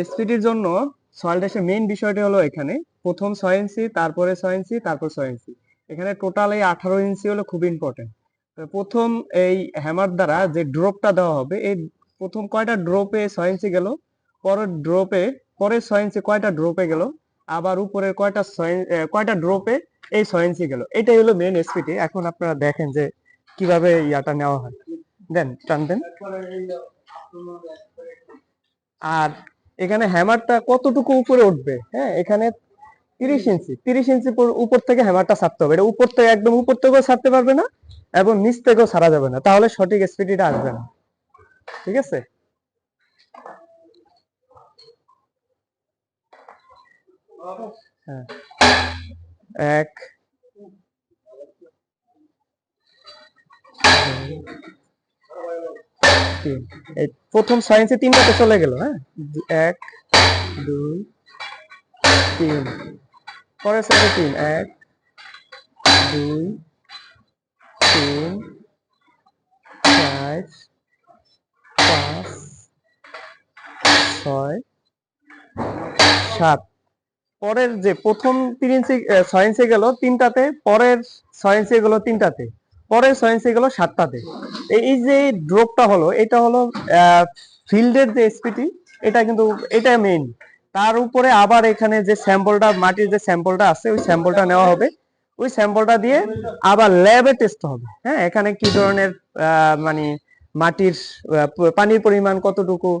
এসপিটির জন্য সয়েল টেস্টের মেইন বিষয়টি হলো এখানে। প্রথম ছয় ইঞ্চি তারপরে ছয় ইঞ্চি তারপর ছয় ইঞ্চি এখানে টোটাল এই আঠারো ইঞ্চি হলো খুব ইম্পর্টেন্ট প্রথম এই হ্যামার দ্বারা যে ড্রপটা দেওয়া হবে, এই প্রথম কয়টা ড্রপে ছয় ইঞ্চি গেল, পরের ড্রপে পরের ছয় ইঞ্চি কয়টা ড্রপে গেল, আবার উপরের কয়টা ছয় কয়টা ড্রপে এই ছয় ইঞ্চি গেল। এটাই হলো মেইন এসপিটি এখন আপনারা দেখেন যে কীভাবে ইয়াটা নেওয়া হয়। দেন টান দেন আর এখানে হ্যামারটা কতটুকু উপরে উঠবে? হ্যাঁ এখানে তিরিশ ইঞ্চি তিরিশ ইঞ্চি পর- উপর থেকে হ্যামারটা ছাড়তে হবে। এটা উপর থেকে একদম উপর থেকেও ছাড়তে পারবে না এবং নিচ থেকেও ছাড়া যাবে না। তাহলে সঠিক স্পিডটা আসবে না। ঠিক আছে? হ্যাঁ। এক। এই প্রথম ইঞ্চি তিনটাতে চলে গেল হ্যাঁ? এক, দুই, তিন। পরের সাইডে তিন, এক, দুই, তিন, চার, পাঁচ, ছয়, সাত। পরের যে প্রথম তিন ইঞ্চি গেল তিনটাতে, পরের ছয় ইঞ্চি গেল তিনটাতে। ছয় ইঞ্চি গেল সাতটাতে এই যে ড্রপটা হলো, এটা হলো ফিল্ডের যে এসপিটি এটা কিন্তু, এটা মেইন তার উপরে আবার এখানে যে স্যাম্পলটা মাটির যে স্যাম্পলটা আছে, ওই স্যাম্পলটা নেওয়া হবে। ওই স্যাম্পলটা দিয়ে আবার ল্যাবে টেস্ট হবে। হ্যাঁ এখানে কি ধরনের মানে মাটির পানির পরিমাণ কতটুকু,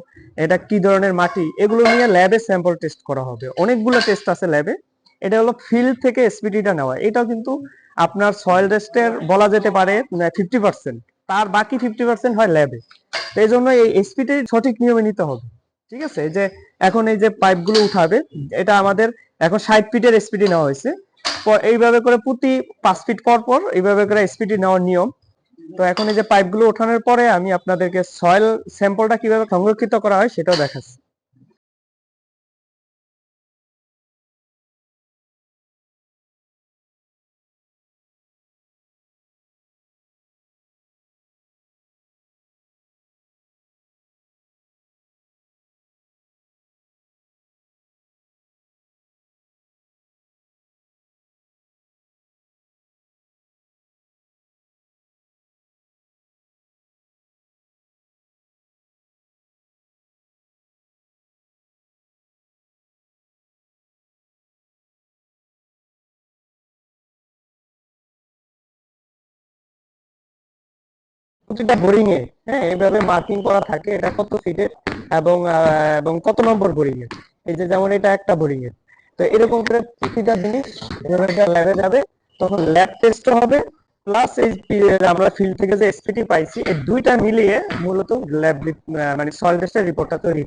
এটা কি ধরনের মাটি, এগুলো নিয়ে ল্যাবে স্যাম্পল টেস্ট করা হবে। অনেকগুলো টেস্ট আছে ল্যাবে এটা হলো ফিল্ড থেকে এসপিটিটা নেওয়া। এটাও কিন্তু আপনার সয়েল রেস্টের বলা যেতে পারে ফিফটি পার্সেন্ট তার বাকি ফিফটি পার্সেন্ট হয় ল্যাবে এই জন্য এই এসপিটি সঠিক নিয়মে নিতে হবে। ঠিক আছে? যে এখন এই যে পাইপগুলো উঠাবে, এটা আমাদের এখন ষাট ফিটের এসপিটি নেওয়া হয়েছে। এইভাবে করে প্রতি পাঁচ ফিট পর পর এইভাবে করে এসপিটি নেওয়ার নিয়ম। তো এখন এই যে পাইপগুলো ওঠানোর পরে আমি আপনাদেরকে সয়েল স্যাম্পলটা কীভাবে সংরক্ষিত করা হয় সেটাও দেখাচ্ছি। প্রতিটা বোরিং এ হ্যাঁ এইভাবে মার্কিং করা থাকে, এটা কত ফিটের এবং এবং কত নম্বর বোরিং এর। এই যে যেমন এটা একটা বোরিং এর। তো এরকম করে প্রতিটা জিনিস এভাবে এটা ল্যাবে যাবে, তখন ল্যাব টেস্ট হবে প্লাস এই আমরা ফিল্ড থেকে যে এসপিটি পাইছি, এই দুইটা মিলিয়ে মূলত ল্যাব মানে সয়েল টেস্টের রিপোর্টটা তৈরি